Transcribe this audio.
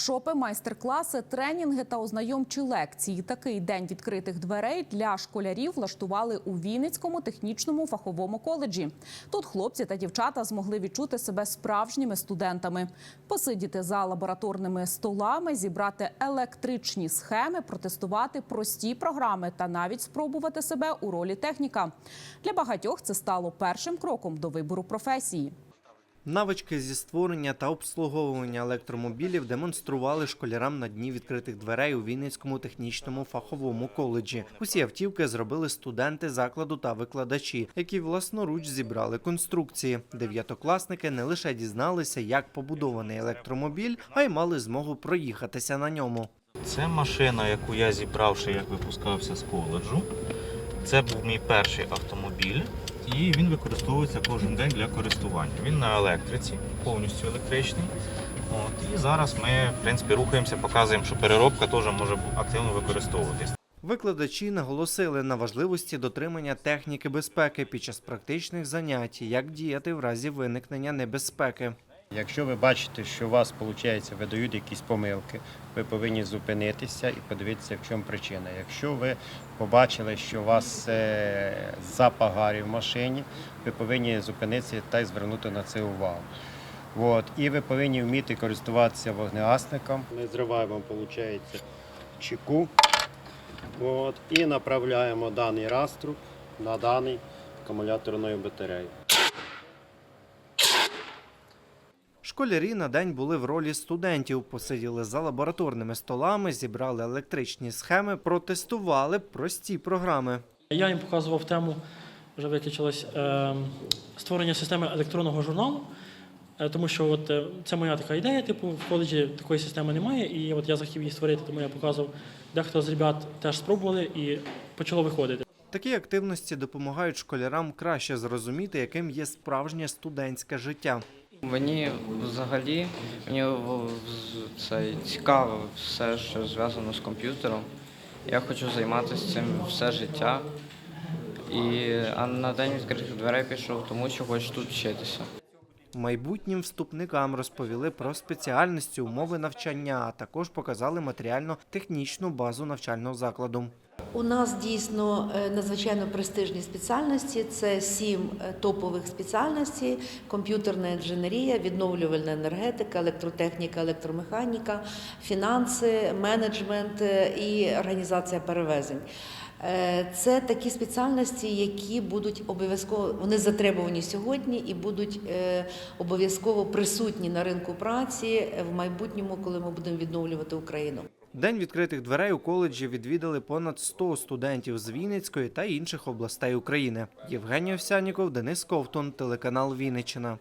Воркшопи, майстер-класи, тренінги та ознайомчі лекції. Такий день відкритих дверей для школярів влаштували у Вінницькому технічному фаховому коледжі. Тут хлопці та дівчата змогли відчути себе справжніми студентами, посидіти за лабораторними столами, зібрати електричні схеми, протестувати прості програми та навіть спробувати себе у ролі техніка. Для багатьох це стало першим кроком до вибору професії. Навички зі створення та обслуговування електромобілів демонстрували школярам на дні відкритих дверей у Вінницькому технічному фаховому коледжі. Усі автівки зробили студенти закладу та викладачі, які власноруч зібрали конструкції. Дев'ятокласники не лише дізналися, як побудований електромобіль, а й мали змогу проїхатися на ньому. Це машина, яку я зібрав, ще як випускався з коледжу. Це був мій перший автомобіль, і він використовується кожен день для користування. Він на електриці, повністю електричний. От, і зараз ми, в принципі, рухаємося, показуємо, що переробка теж може активно використовуватись. Викладачі наголосили на важливості дотримання техніки безпеки під час практичних занять, як діяти в разі виникнення небезпеки. Якщо ви бачите, що у вас виходить, видають якісь помилки, ви повинні зупинитися і подивитися, в чому причина. Якщо ви побачили, що у вас е, запах гарі в машині, ви повинні зупинитися та й звернути на це увагу. От. І ви повинні вміти користуватися вогнегасником. Ми зриваємо, виходить, чеку От. і направляємо даний раструб на даний акумуляторною батарею. Школярі на день були в ролі студентів, посиділи за лабораторними столами, зібрали електричні схеми, протестували прості програми. Я їм показував тему, вже виключилось, е, створення системи електронного журналу. Е, Тому що от, е, це моя така ідея, типу, в коледжі такої системи немає, і от я захотів її створити, тому я показував. Дехто з ребят теж спробували і почало виходити. Такі активності допомагають школярам краще зрозуміти, яким є справжнє студентське життя. Мені взагалі мені це цікаво все, що зв'язано з комп'ютером. Я хочу займатися цим все життя. І, а на день відкритих дверей пішов, тому що хочу тут вчитися. Майбутнім вступникам розповіли про спеціальності, умови навчання, а також показали матеріально-технічну базу навчального закладу. У нас дійсно е, надзвичайно престижні спеціальності. Це сім е, топових спеціальностей: комп'ютерна інженерія, відновлювальна енергетика, електротехніка, електромеханіка, фінанси, менеджмент е, і організація перевезень. Це такі спеціальності, які будуть обов'язково вони затребувані сьогодні і будуть обов'язково присутні на ринку праці в майбутньому, коли ми будемо відновлювати Україну. День відкритих дверей у коледжі відвідали понад 100 студентів з Вінницької та інших областей України. Євгеній Овсяніков, Денис Ковтун, телеканал Вінниччина.